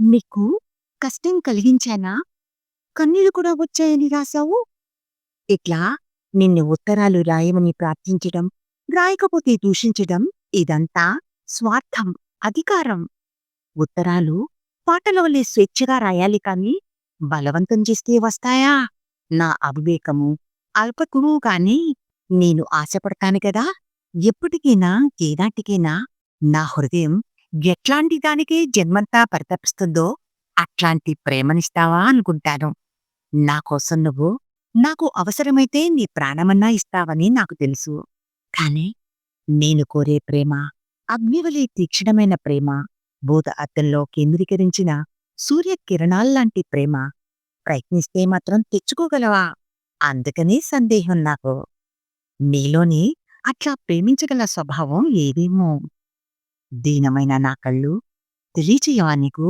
నీకు కష్టం కలిగించానా? కన్నీళ్ళు కూడా వచ్చాయని రాశావు? ఇట్లా నిన్ను ఉత్తరాలు రాయమని ప్రార్థించడం రాయకపోతే దూషించడం ఇదంతా స్వార్థం అధికారం. ఉత్తరాలు పాటల వల్లే స్వేచ్ఛగా రాయాలి కాని బలవంతం చేస్తే వస్తాయా? నా అవివేకము అల్పకువు కాని నేను ఆశపడతాను కదా! ఎప్పటికైనా ఏనాటికైనా నా హృదయం ఎట్లాంటి దానికే జన్మంతా పరితపిస్తుందో అట్లాంటి ప్రేమనిస్తావా అనుకుంటాను. నా కోసం నువ్వు నాకు అవసరమైతే నీ ప్రాణమన్నా ఇస్తావని నాకు తెలుసు. కాని నేను కోరే ప్రేమ అగ్నివలి తీక్షణమైన ప్రేమ బోధ అద్దంలో కేంద్రీకరించిన సూర్యకిరణాల్లాంటి ప్రేమ ప్రయత్నిస్తే మాత్రం తెచ్చుకోగలవా? అందుకనే సందేహం నాకు. నీలోని అట్లా ప్రేమించగల స్వభావం ఏదేమో. దీనమైన నా కళ్ళు తెలియచేయవా నీకు?